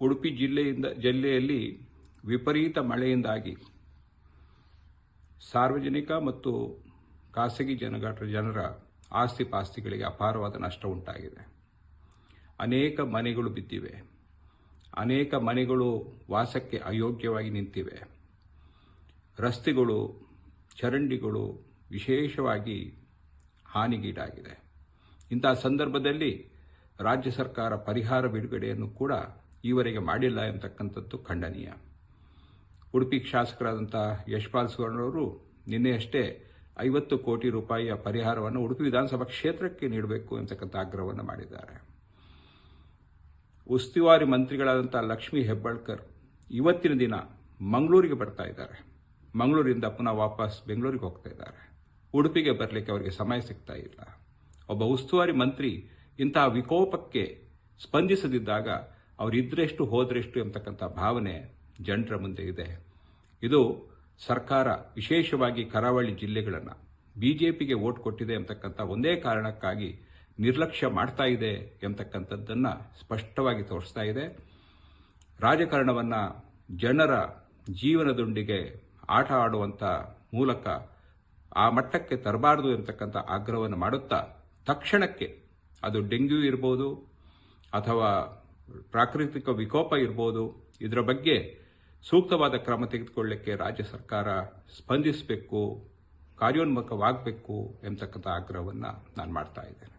ಉಡುಪಿ ಜಿಲ್ಲೆಯಿಂದ, ಜಿಲ್ಲೆಯಲ್ಲಿ ವಿಪರೀತ ಮಳೆಯಿಂದಾಗಿ ಸಾರ್ವಜನಿಕ ಮತ್ತು ಖಾಸಗಿ ಜನಗಾಟ ಜನರ ಆಸ್ತಿ ಪಾಸ್ತಿಗಳಿಗೆ ಅಪಾರವಾದ ನಷ್ಟ ಉಂಟಾಗಿದೆ. ಅನೇಕ ಮನೆಗಳು ಬಿದ್ದಿವೆ. ಅನೇಕ ಮನೆಗಳು ವಾಸಕ್ಕೆ ಅಯೋಗ್ಯವಾಗಿ ನಿಂತಿವೆ. ರಸ್ತೆಗಳು, ಚರಂಡಿಗಳು ವಿಶೇಷವಾಗಿ ಹಾನಿಗೀಡಾಗಿದೆ. ಇಂತಹ ಸಂದರ್ಭದಲ್ಲಿ ರಾಜ್ಯ ಸರ್ಕಾರ ಪರಿಹಾರ ಬಿಡುಗಡೆಯನ್ನು ಕೂಡ ಈವರೆಗೆ ಮಾಡಿಲ್ಲ ಎಂತಕ್ಕಂಥದ್ದು ಖಂಡನೀಯ. ಉಡುಪಿ ಶಾಸಕರಾದಂಥ ಯಶ್ಪಾಲ್ ಸುವರ್ಣರವರು ನಿನ್ನೆಯಷ್ಟೇ ಐವತ್ತು ಕೋಟಿ ರೂಪಾಯಿಯ ಪರಿಹಾರವನ್ನು ಉಡುಪಿ ವಿಧಾನಸಭಾ ಕ್ಷೇತ್ರಕ್ಕೆ ನೀಡಬೇಕು ಎಂತಕ್ಕಂಥ ಆಗ್ರಹವನ್ನು ಮಾಡಿದ್ದಾರೆ. ಉಸ್ತುವಾರಿ ಮಂತ್ರಿಗಳಾದಂಥ ಲಕ್ಷ್ಮೀ ಹೆಬ್ಬಾಳ್ಕರ್ ಇವತ್ತಿನ ದಿನ ಮಂಗಳೂರಿಗೆ ಬರ್ತಾ ಇದ್ದಾರೆ. ಮಂಗಳೂರಿಂದ ಪುನಃ ವಾಪಸ್ ಬೆಂಗಳೂರಿಗೆ ಹೋಗ್ತಾ ಇದ್ದಾರೆ. ಉಡುಪಿಗೆ ಬರಲಿಕ್ಕೆ ಅವರಿಗೆ ಸಮಯ ಸಿಗ್ತಾ ಇಲ್ಲ. ಒಬ್ಬ ಉಸ್ತುವಾರಿ ಮಂತ್ರಿ ಇಂತಹ ವಿಕೋಪಕ್ಕೆ ಸ್ಪಂದಿಸದಿದ್ದಾಗ ಅವರಿದ್ರೆಷ್ಟು ಹೋದ್ರೆಷ್ಟು ಎಂಬತಕ್ಕಂಥ ಭಾವನೆ ಜನರ ಮುಂದೆ ಇದೆ. ಇದು ಸರ್ಕಾರ ವಿಶೇಷವಾಗಿ ಕರಾವಳಿ ಜಿಲ್ಲೆಗಳನ್ನು ಬಿಜೆಪಿಗೆ ವೋಟ್ ಕೊಟ್ಟಿದೆ ಎಂಬತಕ್ಕಂಥ ಒಂದೇ ಕಾರಣಕ್ಕಾಗಿ ನಿರ್ಲಕ್ಷ್ಯ ಮಾಡ್ತಾ ಇದೆ ಎಂಬತಕ್ಕಂಥದ್ದನ್ನು ಸ್ಪಷ್ಟವಾಗಿ ತೋರಿಸ್ತಾ ಇದೆ. ರಾಜಕಾರಣವನ್ನು ಜನರ ಜೀವನದೊಂದಿಗೆ ಆಟ ಆಡುವಂಥ ಮೂಲಕ ಆ ಮಟ್ಟಕ್ಕೆ ತರಬಾರದು ಎಂಬತಕ್ಕಂಥ ಆಗ್ರಹವನ್ನು ಮಾಡುತ್ತಾ ತಕ್ಷಣಕ್ಕೆ ಅದು ಡೆಂಗ್ಯೂ ಇರ್ಬೋದು ಅಥವಾ ಪ್ರಾಕೃತಿಕ ವಿಕೋಪ ಇರ್ಬೋದು, ಇದರ ಬಗ್ಗೆ ಸೂಕ್ತವಾದ ಕ್ರಮ ತೆಗೆದುಕೊಳ್ಳಕ್ಕೆ ರಾಜ್ಯ ಸರ್ಕಾರ ಸ್ಪಂದಿಸಬೇಕು, ಕಾರ್ಯೋನ್ಮುಖವಾಗಬೇಕು ಎಂಬತಕ್ಕಂಥ ಆಗ್ರಹವನ್ನು ನಾನು ಮಾಡ್ತಾ ಇದ್ದೇನೆ.